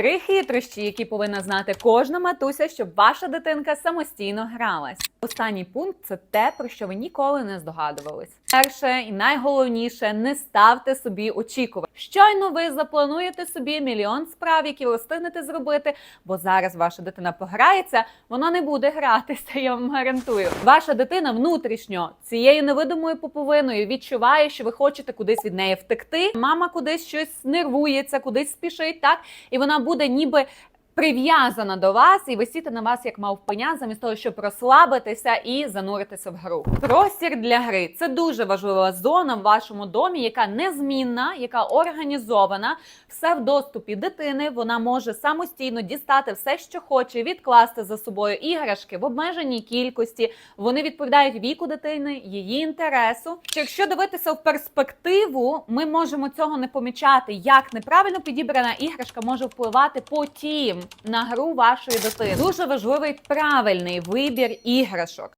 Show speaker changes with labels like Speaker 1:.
Speaker 1: Три хитрощі, які повинна знати кожна матуся, щоб ваша дитинка самостійно гралась. Останній пункт це те, про що ви ніколи не здогадувались. Перше і найголовніше не ставте собі очікувань. Щойно ви заплануєте собі мільйон справ, які ви встигнете зробити, бо зараз ваша дитина пограється, вона не буде гратися. Я вам гарантую. Ваша дитина внутрішньо цією невидимою поповиною відчуває, що ви хочете кудись від неї втекти. Мама кудись щось нервується, кудись спішить, так і вона буде ніби. Прив'язана до вас і висіти на вас як мавпеня, замість того, щоб розслабитися і зануритися в гру. Простір для гри це дуже важлива зона в вашому домі, яка незмінна, яка організована, все в доступі дитини. Вона може самостійно дістати все, що хоче, відкласти за собою іграшки в обмеженій кількості. Вони відповідають віку дитини, її інтересу. Якщо дивитися в перспективу, ми можемо цього не помічати, як неправильно підібрана іграшка може впливати потім на гру вашої дитини. Дуже важливий правильний вибір іграшок.